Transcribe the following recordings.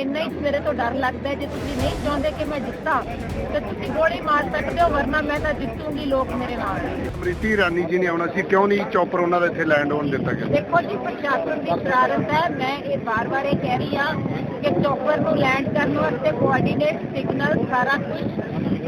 ਇੰਨਾ ਹੀ ਮੇਰੇ ਤੋਂ ਡਰ ਲੱਗਦਾ ਜੇ ਤੁਸੀਂ ਨਹੀਂ ਚਾਹੁੰਦੇ ਕਿ ਮੈਂ ਜਿੱਤਾਂ ਤਾਂ ਤੁਸੀਂ ਗੋਲੀ ਮਾਰ ਸਕਦੇ ਹੋ ਵਰਨਾ ਮੈਂ ਤਾਂ ਜਿੱਤੂਗੀ ਲੋਕ ਮੇਰੇ ਨਾਲ ਹੈ ਸਮ੍ਰਿਤੀ ਇਰਾਨੀ ਜੀ ਨੇ ਆਉਣਾ ਸੀ ਕਿਉਂ ਨਹੀਂ ਚੌਪਰ ਉਹਨਾਂ ਦਾ ਇੱਥੇ ਲੈਂਡ ਹੋਣ ਦਿੱਤਾ ਗਿਆ? ਦੇਖੋ ਜੀ ਪ੍ਰਸ਼ਾਸਨ ਦੀ ਸ਼ਰਾਰਤ ਹੈ ਮੈਂ ਇਹ ਬਾਰ-ਬਾਰ ਇਹ ਕਹਿ ਰਹੀ ਹਾਂ ਕਿ ਚੌਪਰ ਨੂੰ ਲੈਂਡ ਕਰਨ ਵਾਸਤੇ ਕੋਆਰਡੀਨੇਟ ਸਿਗਨਲ ਸਾਰਾ ਕੁਝ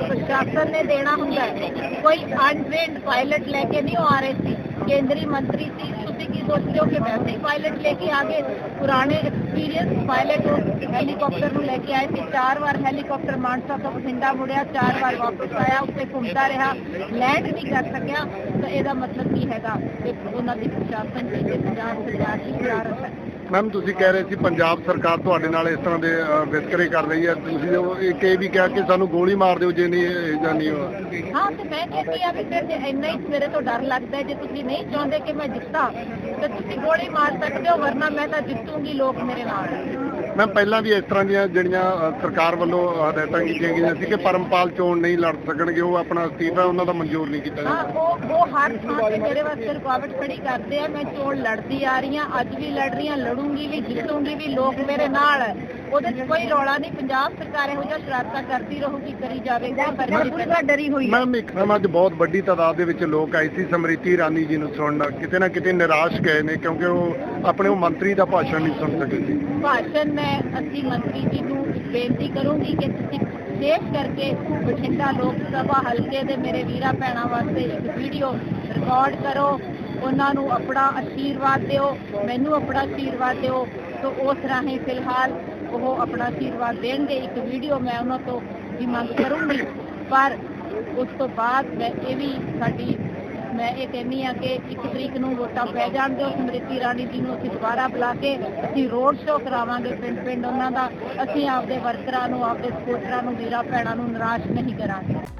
ਪ੍ਰਸ਼ਾਸਨ ਨੇ ਦੇਣਾ ਹੁੰਦਾ ਹੈ। ਕੋਈ ਅਨਟ੍ਰੇਨਡ ਪਾਇਲਟ ਲੈ ਕੇ ਨਹੀਂ ਆ ਰਹੇ ਸੀ। ਕੇਂਦਰੀ ਮੰਤਰੀ ਸੀ। ਤੁਸੀਂ ਕੀ ਸੋਚਦੇ ਹੋ ਕਿ ਵੈਸੇ ਹੀ ਪਾਇਲਟ ਲੈ ਕੇ ਆ ਗਏ? ਪੁਰਾਣੇ ਐਕਸਪੀਰੀਅੰਸ ਪਾਇਲਟ ਹੈਲੀਕਾਪਟਰ ਨੂੰ ਲੈ ਕੇ ਆਏ ਸੀ। ਚਾਰ ਵਾਰ ਹੈਲੀਕਾਪਟਰ ਮਾਨਸਾ ਤੋਂ ਬਠਿੰਡਾ ਮੁੜਿਆ, ਚਾਰ ਵਾਰ ਵਾਪਸ ਆਇਆ ਉੱਤੇ ਘੁੰਮਦਾ ਰਿਹਾ। ਲੈਂਡ ਨਹੀਂ ਕਰ ਸਕਿਆ। ਤਾਂ ਇਹਦਾ ਮਤਲਬ ਕੀ ਹੈਗਾ? ਕਿ ਉਹਨਾਂ ਦੀ ਪ੍ਰਸ਼ਾਸਨ ਦੀ ਤੇ ਪੰਜਾਬ ਸਰਕਾਰ ਦੀ ਸ਼ਰਾਰਤ ਹੈ ਮੈਮ ਤੁਸੀਂ ਕਹਿ ਰਹੇ ਸੀ ਪੰਜਾਬ ਸਰਕਾਰ ਤੁਹਾਡੇ ਨਾਲ ਇਸ ਤਰ੍ਹਾਂ ਦੇ ਵਿਤਕਰੇ ਕਰ ਰਹੀ ਹੈ। ਤੁਸੀਂ ਉਹ, ਇੱਕ ਇਹ ਵੀ ਕਿਹਾ ਕਿ ਸਾਨੂੰ ਗੋਲੀ ਮਾਰ ਦਿਓ ਜੇ ਨਹੀਂ, ਇਹ ਜਾਂ ਹਾਂ, ਤੇ ਮੈਂ ਕਹਿੰਦੀ ਆ ਵੀ ਫਿਰ ਜੇ ਇੰਨਾ ਹੀ ਮੇਰੇ ਤੋਂ ਡਰ ਲੱਗਦਾ ਜੇ ਤੁਸੀਂ ਨਹੀਂ ਚਾਹੁੰਦੇ ਕਿ ਮੈਂ ਜਿੱਤਾਂ, ਤੇ ਤੁਸੀਂ ਗੋਲੀ ਮਾਰ ਸਕਦੇ ਹੋ, ਵਰਨਾ ਮੈਂ ਤਾਂ ਜਿੱਤੂਗੀ ਲੋਕ ਮੇਰੇ ਨਾਲ। ਮੈਂ ਪਹਿਲਾਂ ਵੀ ਇਸ ਤਰ੍ਹਾਂ ਦੀਆਂ ਜਿਹੜੀਆਂ ਸਰਕਾਰ ਵੱਲੋਂ ਹਦਾਇਤਾਂ ਕੀਤੀਆਂ ਗਈਆਂ ਸੀ ਕਿ ਪਰਮਪਾਲ ਚੋਣ ਨਹੀਂ ਲੜ ਸਕਣਗੇ ਉਹ ਆਪਣਾ ਅਸਤੀਫਾ ਉਹਨਾਂ ਦਾ ਮਨਜ਼ੂਰ ਨਹੀਂ ਕੀਤਾ ਹਾਂ ਜਾਊਗਾ ਉਹ ਉਹ ਹਰ ਥਾਂ ਤੇ ਮੇਰੇ ਵਾਸਤੇ ਰੁਕਾਵਟ ਖੜੀ ਕਰਦੇ ਆ ਮੈਂ ਚੋਣ ਲੜਦੀ ਆ ਰਹੀ ਹਾਂ ਅੱਜ ਵੀ ਲੜ ਰਹੀ ਹਾਂ ਲੜੂੰਗੀ ਵੀ ਜਿੱਤੂੰਗੀ ਵੀ ਲੋਕ ਮੇਰੇ ਨਾਲ। ਉਹਦੇ 'ਚ ਕੋਈ ਰੌਲਾ ਨਹੀਂ ਪੰਜਾਬ ਸਰਕਾਰ ਇਹੋ ਜਿਹਾ ਸ਼ਰਾਰਤਾਂ ਕਰਦੀ ਰਹੂਗੀ ਕਰੀ ਜਾਵੇਗੀ ਪਰ ਮੈਂ ਡਰੀ ਹੋਈ ਹਾਂ। ਮੈਮ ਇੱਕ ਮੈਮ ਅੱਜ ਬਹੁਤ ਵੱਡੀ ਤਾਦਾਦ ਦੇ ਵਿੱਚ ਲੋਕ ਆਏ ਸੀ ਸਮ੍ਰਿਤੀ ਇਰਾਨੀ ਜੀ ਨੂੰ ਸੁਣਨ ਕਿਤੇ ਨਾ ਕਿਤੇ ਨਿਰਾਸ਼ ਗਏ ਨੇ ਕਿਉਂਕਿ ਉਹ ਆਪਣੇ ਉਹ ਮੰਤਰੀ ਦਾ ਭਾਸ਼ਣ ਨਹੀਂ ਸੁਣ ਸਕੇ ਸੀ। ਭਾਸ਼ਣ ਮੈਂ ਅਸੀਂ ਮੰਤਰੀ ਜੀ ਨੂੰ ਬੇਨਤੀ ਕਰੂੰਗੀ ਕਿ ਤੁਸੀਂ ਵਿਸ਼ੇਸ਼ ਕਰਕੇ ਬਠਿੰਡਾ ਲੋਕ ਸਭਾ ਹਲਕੇ ਦੇ ਮੇਰੇ ਵੀਰਾਂ ਭੈਣਾਂ ਵਾਸਤੇ ਇੱਕ ਵੀਡੀਓ ਰਿਕਾਰਡ ਕਰੋ। ਉਹਨਾਂ ਨੂੰ ਆਪਣਾ ਆਸ਼ੀਰਵਾਦ ਦਿਓ, ਮੈਨੂੰ ਆਪਣਾ ਆਸ਼ੀਰਵਾਦ ਦਿਓ। ਤੋਂ ਉਸ ਰਾਹੀਂ ਫਿਲਹਾਲ ਉਹ ਆਪਣਾ ਆਸ਼ੀਰਵਾਦ ਦੇਣਗੇ। ਇੱਕ ਵੀਡੀਓ ਮੈਂ ਉਹਨਾਂ ਤੋਂ ਦੀ ਮੰਗ ਕਰੂੰਗੀ। ਪਰ ਉਸ ਤੋਂ ਬਾਅਦ ਮੈਂ ਇਹ ਵੀ ਸਾਡੀ ਮੈਂ ਇਹ ਕਹਿੰਦੀ ਆ ਕਿ ਇੱਕ ਤਰੀਕ ਨੂੰ ਵੋਟਾਂ ਪੈ ਜਾਣ ਦਿਓ ਸਮ੍ਰਿਤੀ ਰਾਣੀ ਜੀ ਨੂੰ ਅਸੀਂ ਦੁਬਾਰਾ ਬੁਲਾ ਕੇ ਅਸੀਂ ਰੋਡ ਸ਼ੋਅ ਕਰਾਵਾਂਗੇ ਪਿੰਡ ਪਿੰਡ ਉਹਨਾਂ ਦਾ। ਅਸੀਂ ਆਪਦੇ ਵਰਕਰਾਂ ਨੂੰ, ਆਪਦੇ ਸਪੋਰਟਰਾਂ ਨੂੰ ਵੀਰਾਂ ਭੈਣਾਂ ਨੂੰ ਨਿਰਾਸ਼ ਨਹੀਂ ਕਰਾਂਗੇ।